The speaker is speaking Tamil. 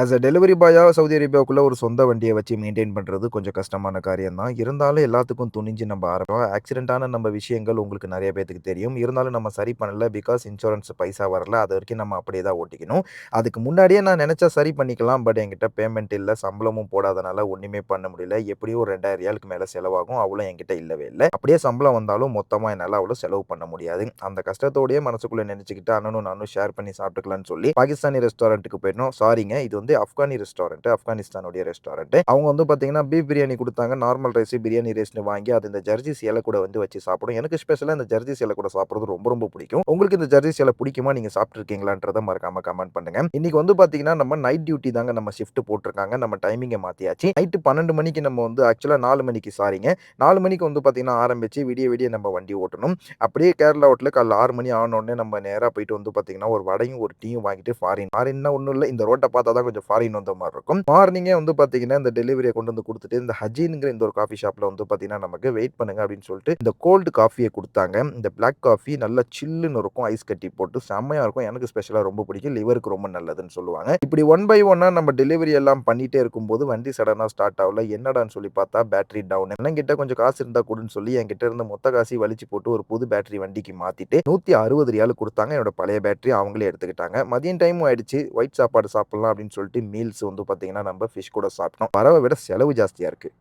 ஆஸ் அ டெலிவரி பாயாக சவுதி அரேபியாவுக்குள்ளே ஒரு சொந்த வண்டியை வச்சு மெயின்டைன் பண்ணுறது கொஞ்சம் கஷ்டமான காரியம் தான். இருந்தாலும் எல்லாத்துக்கும் துணிஞ்சு நம்ம ஆரம்பம். ஆக்சிடென்ட்டான நம்ம விஷயங்கள் உங்களுக்கு நிறைய பேத்துக்கு தெரியும். இருந்தாலும் நம்ம சரி பண்ணல பிகாஸ் இன்சூரன்ஸ் பைசா வரல அது வரைக்கும் நம்ம அப்படியே தான் ஓட்டிக்கணும். அதுக்கு முன்னாடியே நான் நினச்சா சரி பண்ணிக்கலாம். பட் என்கிட்ட பேமெண்ட் இல்லை சம்பளமும் போடாதனால ஒன்றுமே பண்ண முடியல. எப்படியும் ஒரு ரெண்டாயிரம் ரியாலுக்கு மேலே செலவாகும். அவ்வளோ என்கிட்ட இல்லவே இல்லை. அப்படியே சம்பளம் வந்தாலும் மொத்தமாக என்னால் அவ்வளோ செலவு பண்ண முடியாது. அந்த கஷ்டத்தோடய மனசுக்குள்ளே நினச்சிக்கிட்டு அண்ணனும் நானும் ஷேர் பண்ணி சாப்பிட்டுக்கலாம்னு சொல்லி பாகிஸ்தானி ரெஸ்டாரண்ட்டுக்கு போயிடணும். சாரிங்க இது வந்து ஆப்கானி ரெஸ்டாரண்ட் ஆப்கானிஸ்தானுடைய ரெஸ்டாரண்ட் அவங்க வந்து பார்த்தீங்கன்னா பீஃப் பிரியாணி கொடுத்தாங்க. நார்மல் ரைஸ் பிரியாணி ரைஸ்னு வாங்கி அது இந்த ஜர்ஜி சேலை கூட வந்து வச்சு சாப்பிடும். எனக்கு ஸ்பெஷலாக இந்த ஜர்ஜி சேலை கூட சாப்பிட்றது ரொம்ப ரொம்ப பிடிக்கும். உங்களுக்கு இந்த ஜர்ஜி சேலை பிடிக்குமா? நீங்க சாப்பிட்ருக்கீங்களான்றத மறக்காம கமெண்ட் பண்ணுங்க. இன்னைக்கு வந்து பார்த்தீங்கன்னா நம்ம நைட் டியூட்டி தாங்க நம்ம ஷிஃப்ட் போட்டிருக்காங்க. நம்ம டைமிங்கை மாற்றியாச்சு நைட்டு பன்னெண்டு மணிக்கு நம்ம வந்து ஆக்சுவலாக நாலு மணிக்கு சாரிங்க. நாலு மணிக்கு வந்து பார்த்தீங்கன்னா ஆரம்பிச்சு விடிய விடிய நம்ம வண்டி ஓட்டணும். அப்படியே கேரளா ஹோட்டலில் காலைல ஆறு மணி ஆனோடனே நம்ம நேராக போயிட்டு வந்து பார்த்தீங்கன்னா ஒரு வடையும் ஒரு டீயும் வாங்கிட்டு ஃபாரின் ஃபாரின்னா ஒன்றும் இல்லை. இந்த ரோட்டை பார்த்தா தான் கொஞ்சம் ஃபாரின் வந்த மாதிரி இருக்கும். மார்னிங்கே வந்து பார்த்தீங்கன்னா இந்த டெலிவரியை கொண்டு வந்து கொடுத்துட்டு இந்த ஹஜீனுங்கிற இந்த ஒரு காஃபி ஷாப்பில் வந்து பார்த்தீங்கன்னா நமக்கு வெயிட் பண்ணுங்க அப்படின்னு சொல்லிட்டு இந்த கோல்டு காஃபியை கொடுத்தாங்க. இந்த பிளாக் காஃபி நல்லா சில்லுன்னு இருக்கும் ஐஸ் கட்டி போட்டு செம்மையாக இருக்கும். எனக்கு ஸ்பெஷலாக ரொம்ப பிடிக்கும். லிவருக்கு ரொம்ப நல்லதுன்னு சொல்லுவாங்க. இப்படி ஒன் பை ஒன்னாக நம்ம டெலிவரி எல்லாம் பண்ணிட்டே இருக்கும்போது வண்டி சடனாக ஸ்டார்ட் ஆகல. என்னடான்னு சொல்லி பார்த்தா பேட்டரி டவுன். என்கிட்ட கொஞ்சம் காசு இருந்தால் கொடுன்னு சொல்லி என்கிட்ட இருந்த மொத்த காசி வலிச்சு போட்டு ஒரு புது பேட்டரி வண்டிக்கு மாற்றிட்டு நூற்றி அறுபது ரியாலு கொடுத்தாங்க. என்னோட பழைய பேட்டரி அவங்களே எடுத்துக்கிட்டாங்க. மதியம் டைம் ஆயிடுச்சு. ஒயிட் சாப்பாடு சாப்பிடலாம் அப்படின்னு சொல்லி சொல்லிட்டு மீல்ஸ் வந்து பார்த்தீங்கன்னா நம்ம ஃபிஷ் கூட சாப்பிட்டோம். பறவை விட செலவு ஜாஸ்தியாக இருக்குது